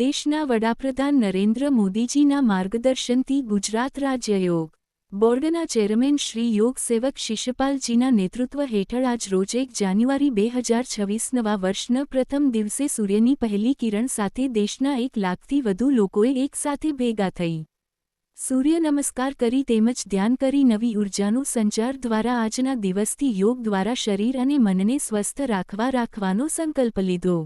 દેશના વડાપ્રધાન નરેન્દ્ર મોદીજીના માર્ગદર્શનથી ગુજરાત રાજ્ય યોગ બોર્ડના ચેરમેન શ્રી યોગ સેવક શિષ્યપાલજીના નેતૃત્વ હેઠળ આજ રોજ એક જાન્યુઆરી બે હજાર છવ્વીસ નવા વર્ષના પ્રથમ દિવસે સૂર્યની પહેલી કિરણ સાથે દેશના એક લાખથી વધુ લોકોએ એકસાથે ભેગા થઈ. સૂર્ય નમસ્કાર કરી તેમજ ધ્યાન કરી નવી ઉર્જાનું સંચાર દ્વારા આજના દિવસથી યોગ દ્વારા શરીર અને મનને સ્વસ્થ રાખવા રાખવાનો સંકલ્પ લીધો.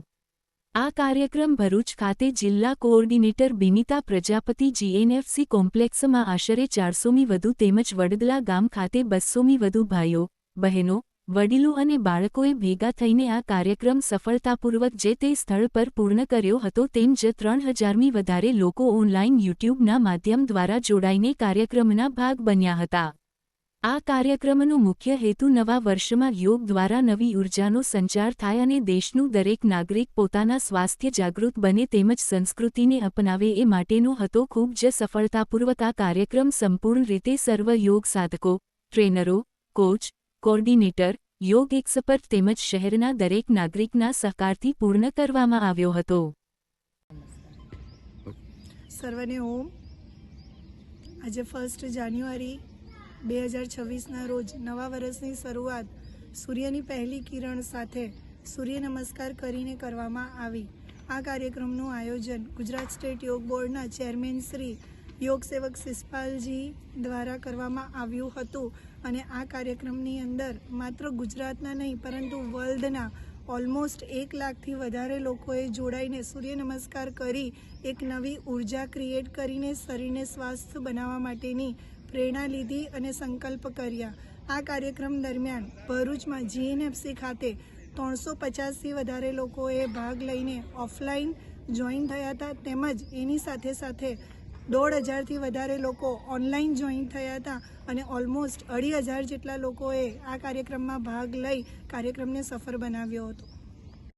આ કાર્યક્રમ ભરૂચ ખાતે જિલ્લા કોઓર્ડિનેટર બિનિતા પ્રજાપતિ જીએનએફસી કોમ્પ્લેક્સમાં આશરે ચારસોમી વધુ તેમજ વડદલા ગામ ખાતે બસ્સોમી વધુ ભાઈઓ, બહેનો, વડીલો અને બાળકોએ ભેગા થઈને આ કાર્યક્રમ સફળતાપૂર્વક જે તે સ્થળ પર પૂર્ણ કર્યો હતો તેમ જ ત્રણ હજારમી વધારે લોકો ઓનલાઈન યુટ્યુબના માધ્યમ દ્વારા જોડાઈને કાર્યક્રમના ભાગ બન્યા હતા. આ કાર્યક્રમનો મુખ્ય હેતુ નવા વર્ષમાં યોગ દ્વારા નવી ઉર્જાનો સંચાર થાય અને દેશનું દરેક નાગરિક પોતાના સ્વાસ્થ્ય જાગૃત બને તેમજ સંસ્કૃતિને અપનાવે એ માટેનો હતો ખૂબ જ સફળતાપૂર્વક આ કાર્યક્રમ સંપૂર્ણ રીતે સર્વ યોગ સાધકો, ટ્રેનરો, કોચ કોર્ડિનેટર યોગ એક્સપર્ટ તેમજ શહેરના દરેક નાગરિકના સહકારથી પૂર્ણ કરવામાં આવ્યો હતો. સર્વને ઓમ. આજે ફર્સ્ટ જાન્યુઆરી બે હજાર છવ્વીસના રોજ નવા વર્ષની શરૂઆત સૂર્યની પહેલી કિરણ સાથે સૂર્ય નમસ્કાર કરીને કરવામાં આવી. આ કાર્યક્રમનું આયોજન ગુજરાત સ્ટેટ યોગ બોર્ડના ચેરમેન શ્રી યોગ સેવક શિષપાલજી દ્વારા કરવામાં આવ્યું હતું અને આ કાર્યક્રમની અંદર માત્ર ગુજરાતના નહીં, પરંતુ વર્લ્ડના ઓલમોસ્ટ એક લાખથી વધારે લોકોએ જોડાઈને સૂર્ય નમસ્કાર કરી એક નવી ઊર્જા ક્રિએટ કરીને શરીરને સ્વાસ્થ્ય બનાવવા માટેની પ્રેરણા લીધી અને સંકલ્પ કર્યા. આ કાર્યક્રમ દરમિયાન ભરૂચમાં જીએનએફસી ખાતે ત્રણસો પચાસથી વધારે લોકોએ ભાગ લઈને ઓફલાઈન જોઈન થયા હતા. તેમજ એની સાથે સાથે દોઢ હજારથી વધારે લોકો ઓનલાઈન જોઈન થયા હતા અને ઓલમોસ્ટ અઢી હજાર જેટલા લોકોએ આ કાર્યક્રમમાં ભાગ લઈ કાર્યક્રમને સફળ બનાવ્યો હતો.